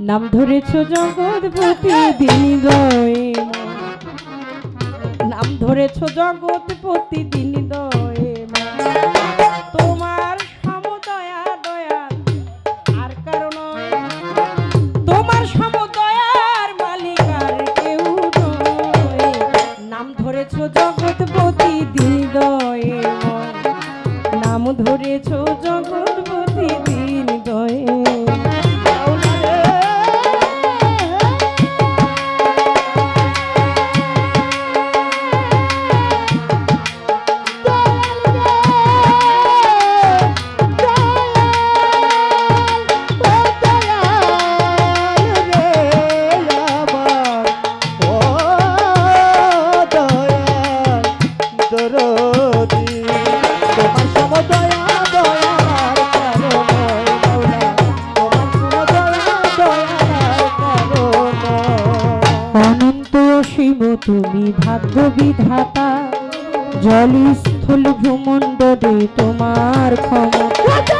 নাম ধরেছ জগৎপতি দিনদয় নাম ধরেছ জগৎপতি দিনদয় তোমার তুমি ভাগ্য বিধাতা জলস্থল ভ্রমণ্ডলে তোমার ক্ষমতা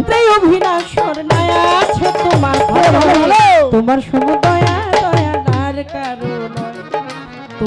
তুমি অভিনাশ নাই আছে তোমার। তোমার সমদয়া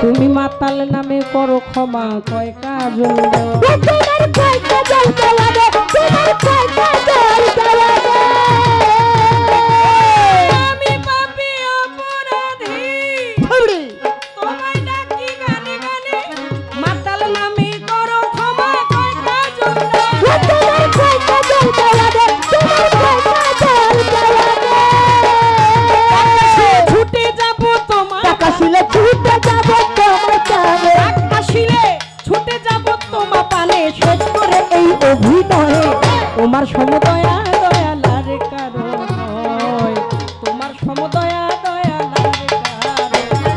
তুমি মাতাল নামে করো ক্ষমা কয় কাজল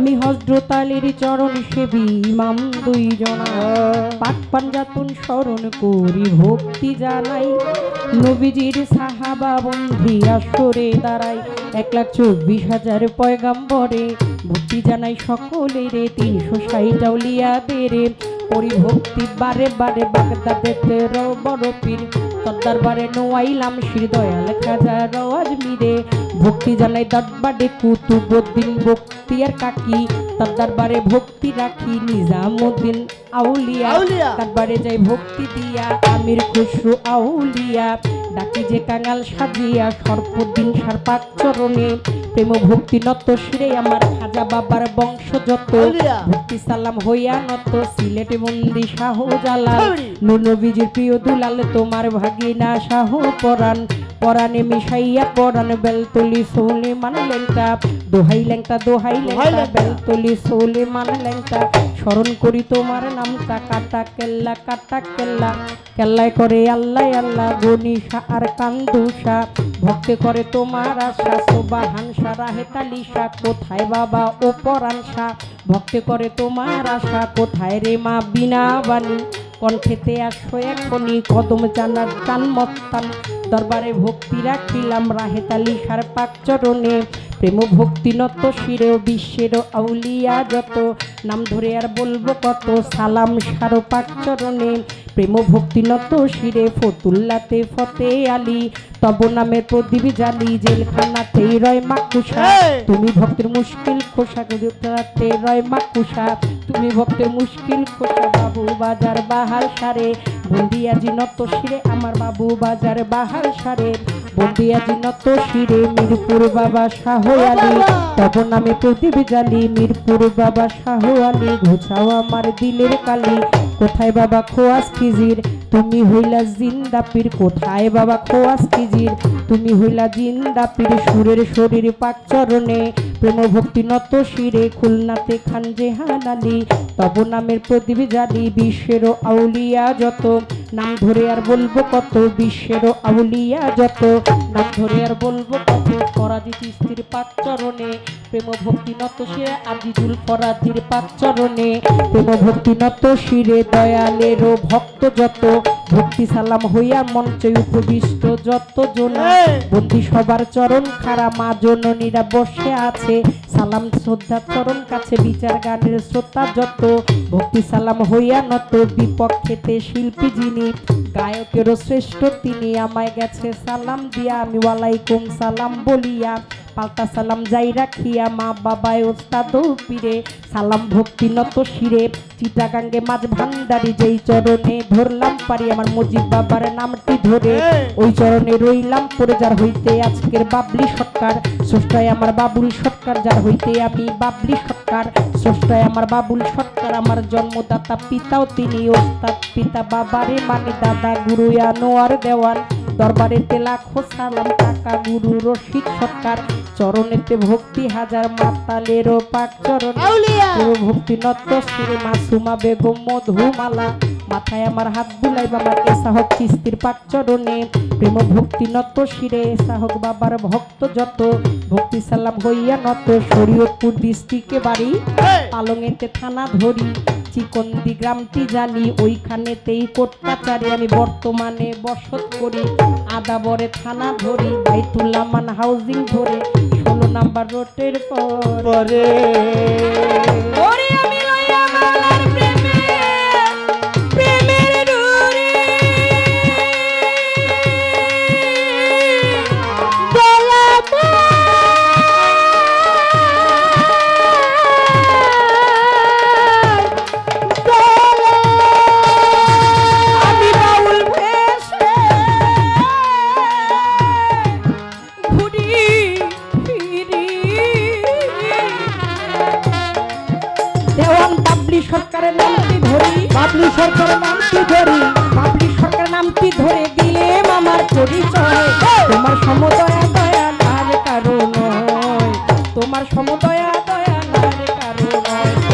আমি হজরত চরণ সেবী, ইমাম দুইজনা। পাক পাঞ্জাতন স্মরণ করি, ভক্তি জানাই। নবীজির সাহাবা বন্ধি আসরে দাঁড়াই। এক লাখ চব্বিশ হাজার পয়গাম্বরে, ভক্তি জানাই সকলের তিনশো ষাট আউলিয়াদের পরিভক্তি বারে বারে বাগদাদেতে রো বড় পীর। তদ্দার বারে নোয়াইলাম শ্রী দয়াল খাজা রওয়াজ মিরে। ভক্তি জানাই দরবারে কুতুবুদ্দিন বক্তিয়ার কাকি। তদ্দার বারে ভক্তি রাখি নিজামুদ্দিন আউলিয়া। আউলিয়া। তারবারে যাই ভক্তি দিয়া আমির খুশরু আউলিয়া। ডাকি যে কাঙাল সাজিয়া সর্বদিন সারপাক চরণে। প্রেম ভক্তি নত শিরে আমার খাজা বাবার বংশ যত ভক্তি সালাম হইয়া নত সিলেটে বন্দি শাহ জালাল নুন বিজির প্রিয় দুলাল তোমার ভাগিনা শাহ পরাণ পরাণে মিশাইয়া পরাণ বেলতলি সোলে মান লেংটা। দোহাই লেংটা দোহাই লেংটা। বেলতলি সোলে মান লেংটা। স্মরণ করি তোমার নামটা কাটা কেল্লা কাটা কেল্লা। কেল্লায় করে আল্লাহ আল্লাহ গনিশা আর কান্দুষা ভক্তে করে তোমার আশা সোবা হানসা রাহে তালিশা কোথায় বাবা ও পরানসা ভক্তে করে তোমার আশা কোথায় রে মা বিনা বাণী? কণ্ঠেতে আসো এখনই কদম জানার চান মস্তান দরবারে ভক্তি রাখিলাম রাহে তালিশার পাক চরণে। প্রেম ভক্তি নত শিরেও বিশ্বের আউলিয়া যত। নাম ধরে আর বলব কত সালাম সারো পাক চরণে। প্রেম ভক্তি নত শিরে ফতুল্লাতে ফতে আলী। তব নামের প্রদীপ জালি জেলখানাতেই রয় মাকুসা তুমি ভক্তের মুশকিল খোসা রয় মাকুসা তুমি ভক্তের মুশকিল খোসা বাবু বাজার বাহার সারে। বন্দিয়াজি নত শিরে আমার বাবু বাজার বাহার সারে। বন্দিয়াজি নত শিরে মিরপুর বাবা শাহ আলী তব নামে প্রদীপ জালি মিরপুর বাবা শাহ আলী ঘোষাও আমার দিলের কালি। কোথায় বাবা খোয়াস খিজির? তুমি হইলা জিন্দাপির। কোথায় বাবা খোয়াস খিজির? তুমি হইলা জিন্দাপির সুরের শরীর পাক চরণে। প্রেম ভক্তি নত শিরে খুলনাতে খান জেহান আলী। তব নামের প্রদীপ জালি বিশ্বের আউলিয়া যত। নাম ধরে আর বলব কত বিশ্বের আউলিয়া যত। নাম ধরে আর বলব কত, পরাজিত স্ত্রীর পাক চরণে। প্রেম ভক্তি নত শিরে আজিজুল ফরাজির পাক চরণে। প্রেম ভক্তি নত শিরে দয়ালেরও ভক্ত যত। ভক্তি সালাম হইয়া মঞ্চে উপবিষ্ট যত জনা! বন্দি সবার চরণ খারা মা জননীরা বসে আছে। সালাম শ্রদ্ধা চরণ কাছে বিচার গানের শ্রোতা যত। ভক্তি সালাম হইয়া নত বিপক্ষেতে শিল্পী যিনি গায়কেরও শ্রেষ্ঠ তিনি। আমায় গেছে সালাম দিয়া আমি ওয়ালাইকুম সালাম বলিয়া পাল্টা সালাম যাই রাখিয়া মা বাবায় ওস্তাদ পীরে। সালাম ভক্তি নত শিরে চিটাগাঙ্গে মাঝ ভান্ডারি যেই চরণে ধরলাম পারি আমার মুজিব বাবার নামটি ধরে। ওই চরণে রইলাম পরে যার হইতে আজকের বাবলি সরকার স্রষ্টায় আমার বাবুল সরকার যার হইতে আমি বাবলি সরকার স্রষ্টায় আমার বাবুল সরকার আমার জন্মদাতা পিতাও তিনি। ওস্তাদ পিতা বাবারে মানে দাদা গুরু আনোয়ার দেওয়ান। দরবারেতে লাখো সালাম টাকা গুরু রশিদ সরকার চরণেতে ভক্তি হাজার মাতালেরও পাক চরণ। ভক্তি নত শ্রী মাসুমা বেগম মধুমালা মাথায় আমার হাত বুলাই বাবার সাহক কিস্তির পাক চরণে? প্রেম ভক্তি নত শিরে এসাহক বাবার ভক্ত যত। ভক্তি সালাম হইয়া নত শরীয়তপুর ডিস্ট্রিক্টে বাড়ি। এই! পালঙেতে থানা ধরি চিকন্দি গ্রামটি জানি ওইখানেতেই কোটকাচারি আমি বর্তমানে বসত করি। আদাবরে থানা ধরি বাইতুল্লামান হাউজিং ধরে ষোলো নাম্বার রোডের পর। পরে আমি নামটি ধরি। বাবলি সরকারের নামটি ধরি। বাবলি সরকারের নামটি ধরে দিলে আমার পরিচয়। তোমার সমদয়া দয়া আর কারও তোমার সমদয়া দয়া আর কারও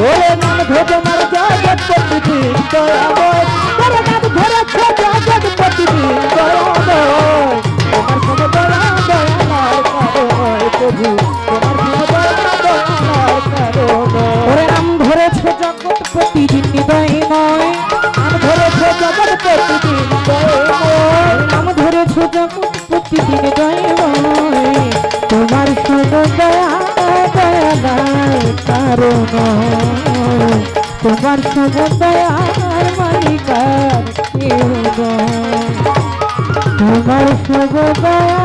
ওরে নাম ধরে মার জগৎ প্রতিদিন দয়াময় নাম ধরেছে জগৎ প্রতিদিন তোমার সবদয়ার মালিকার কেউ। তোমার সব দয়া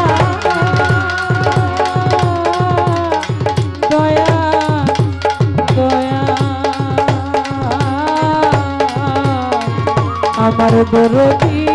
দয়া দয়া আমার দরদি